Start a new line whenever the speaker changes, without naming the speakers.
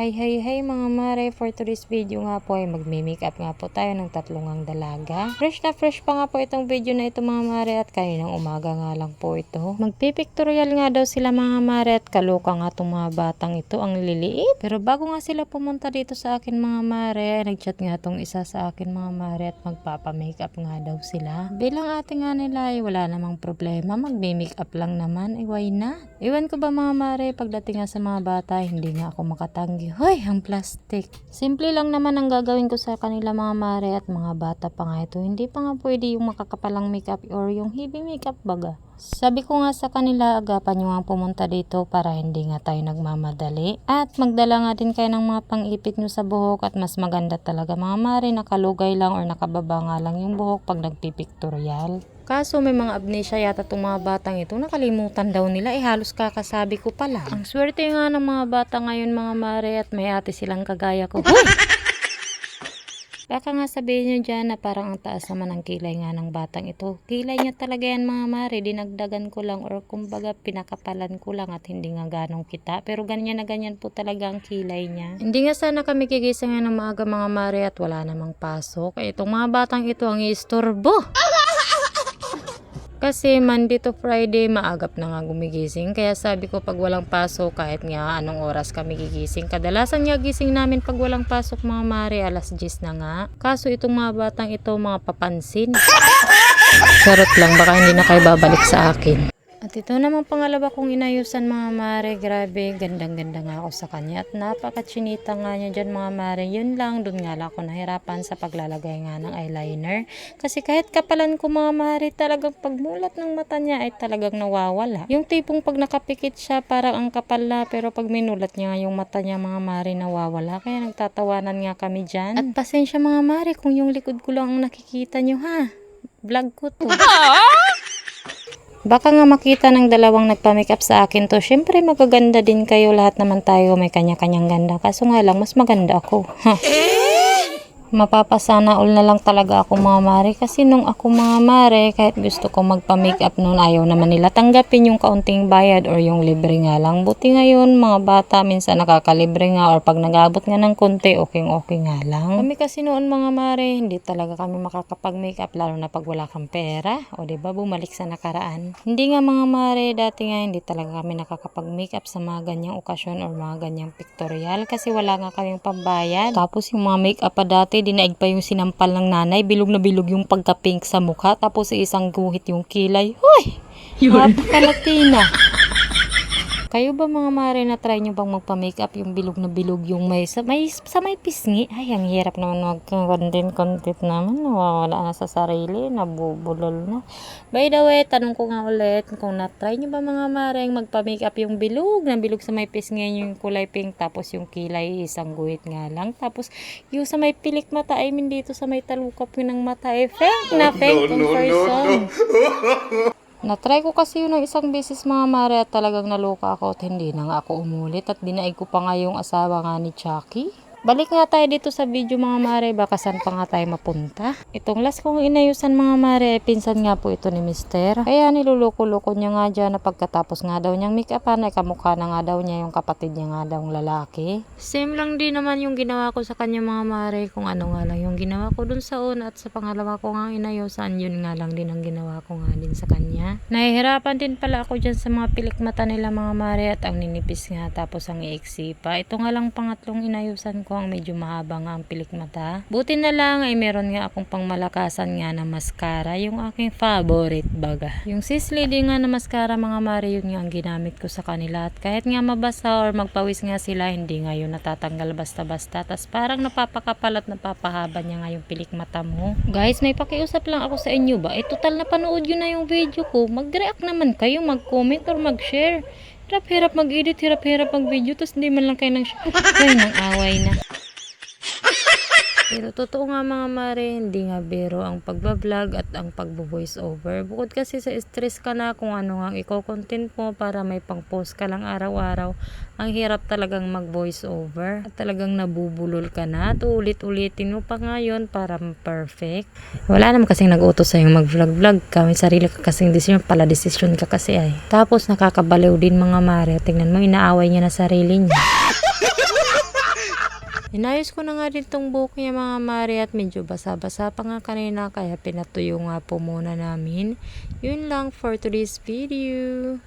Hi, hi, hi mga mare. For today's video nga po ay magme-makeup nga po tayo ng tatlong ang dalaga. Fresh na fresh pa nga po itong video na ito mga mare at kaninang umaga nga lang po ito. Magpipictorial nga daw sila mga mare at kaloka nga itong mga batang ito ang liliit. Pero bago nga sila pumunta dito sa akin mga mare, nagchat nga itong isa sa akin mga mare at magpapa-makeup nga daw sila. Bilang ate nga nila ay wala namang problema. Magme-makeup lang naman. Eh why not? Iwan ko ba mga mare pagdating nga sa mga bata hindi nga ako makatanggi. Hoy, ang plastic. Simple lang naman ang gagawin ko sa kanila mga mare at mga bata pa nga ito. Hindi pa nga pwede yung makakapalang makeup or yung heavy makeup baga. Sabi ko nga sa kanila, agapan nyo ang pumunta dito para hindi nga tayo nagmamadali. At magdala nga din kayo ng mga pang-ipit nyo sa buhok at mas maganda talaga mga mare, nakalugay lang or nakababa nga lang yung buhok pag nagpipictorial. Kaso may mga amnesia yata itong mga batang ito. Nakalimutan daw nila. Eh halos kakasabi ko pala. Ang swerte nga ng mga bata ngayon mga mare at may ate silang kagaya ko. Hoy! Baka nga sabihin nyo dyan na parang ang taas naman ang kilay nga ng batang ito. Kilay niya talaga yan mga mare. Dinagdagan ko lang or kumbaga pinakapalan ko lang at hindi nga ganong kita. Pero ganyan na ganyan po talaga ang kilay niya. Hindi nga sana kami gigising nga ng maaga mga mare at wala namang pasok. Eh, Itong mga batang ito ang istorbo. Kasi Monday to Friday, maagap na nga gumigising. Kaya sabi ko pag walang pasok, kahit nga anong oras kami gigising. Kadalasan nga gising namin pag walang pasok mga mare, alas 10 na nga. Kaso itong mga batang ito, mga papansin. Charot lang, baka hindi na kayo babalik sa akin. At ito namang pangalawa kong inayusan mga mare, grabe, gandang-ganda nga ako sa kanya. At napaka-chinita nga niya dyan mga mare. Yun lang, dun nga lang ako nahirapan sa paglalagay nga ng eyeliner. Kasi kahit kapalan ko mga mare, talagang pagmulat ng mata niya ay talagang nawawala. Yung tipong pag nakapikit siya, parang ang kapal na, pero pag minulat niya yung mata niya mga mare, nawawala. Kaya nagtatawanan nga kami dyan. At pasensya mga mare, kung yung likod ko lang ang nakikita nyo ha. Vlog ko to. Baka nga makita ng dalawang nagpa-makeup sa akin to. Siyempre magaganda din kayo. Lahat naman tayo may kanya-kanyang ganda. Kaso nga lang, mas maganda ako. Mapapasana all na lang talaga ako mga mare. Kasi nung ako mga mare, kahit gusto ko magpa-makeup noon, ayaw naman nila tanggapin yung kaunting bayad or yung libre nga lang. Buti ngayon, mga bata, minsan nakakalibre nga or pag nag-abot nga ng konti, okay-okay nga lang. Kami kasi noon mga mare, hindi talaga kami makakapag-makeup lalo na pag wala kang pera. O di ba bumalik sa nakaraan. Hindi nga mga mare, dati nga hindi talaga kami nakakapag-makeup sa mga ganyang okasyon or mga ganyang pictorial kasi wala nga kaming pambayad. Tapos yung mga makeup pa dati, dinaig pa yung sinampal ng nanay, bilog na bilog yung pagka-pink sa mukha, tapos sa isang guhit yung kilay. Hoy! Napakalatina. Kayo ba mga mare na try nyo bang magpa-makeup yung bilog na bilog yung may sa may, sa may pisngi? Ay, ang hirap naman mag-content content naman. Nawawala na sa sarili, nabubulol na. By the way, tanong ko nga ulit kung na-try nyo ba mga mare magpa-makeup yung bilog na bilog sa may pisngi yung kulay pink tapos yung kilay isang guhit nga lang. Tapos yung sa may pilik mata, I mean dito sa may talukap yun ng mata, eh, fake na fake no, person. Natry ko kasi yun ng isang beses mga mare at talagang naloka ako at hindi na nga ako umulit at dinaig ko pa nga yung asawa nga ni Chucky. Balik nga tayo dito sa video mga mare, baka saan pa nga tayo mapunta. Itong last kong inayusan mga mare, pinsan nga po ito ni Mister. Kaya niluloko-loko niya nga dyan na pagkatapos nga daw niyang make-upan ay kamukha na nga daw niya yung kapatid niya nga daw lalaki. Same lang din naman yung ginawa ko sa kanya mga mare, kung ano nga lang yung ginawa ko dun sa una at sa pangalawa ko nga inayusan, yun nga lang din ang ginawa ko nga din sa kanya. Nahihirapan din pala ako dyan sa mga pilik mata nila mga mare at ang ninipis nga tapos ang iiksi pa. Ito nga lang pangatlong inayusan ko ang medyo mahaba nga ang pilik mata. Buti na lang ay meron nga akong pangmalakasan nga na mascara, yung aking favorite baga. Yung sis lady nga na mascara mga mare, yun nga ang ginamit ko sa kanila. At kahit nga mabasa or magpawis nga sila, hindi nga yun natatanggal basta-basta. Tas parang napapakapal at napapahaba niya nga yung pilik mata mo. Guys, may pakiusap lang ako sa inyo ba? Eh, total na panood yun na yung video ko. Mag-react naman kayo, mag-comment or mag-share. Hirap-hirap mag-edit, hirap-hirap mag-video, tapos hindi man lang kayo nang Ay, nang away na. Pero totoo nga mga mare, hindi nga biro ang pagbablog at ang pagbo-voice over. Bukod kasi sa stress ka na kung ano nga i-content mo para may pang-post ka lang araw-araw, ang hirap talagang mag-voice over. At talagang nabubulol ka na at ulit-ulitin mo pa ngayon para perfect. Wala naman kasing nag-utos sa'yo mag-vlog-vlog ka. May sarili ka kasing decision, pala decision ka kasi ay. Tapos nakakabaliw din mga mare. Tingnan mo, inaaway niya na sarili niya. Inayos ko na nga din tong buhok niya mga mare at medyo basa-basa pa nga kanina kaya pinatuyo nga po muna namin. Yun lang for today's video.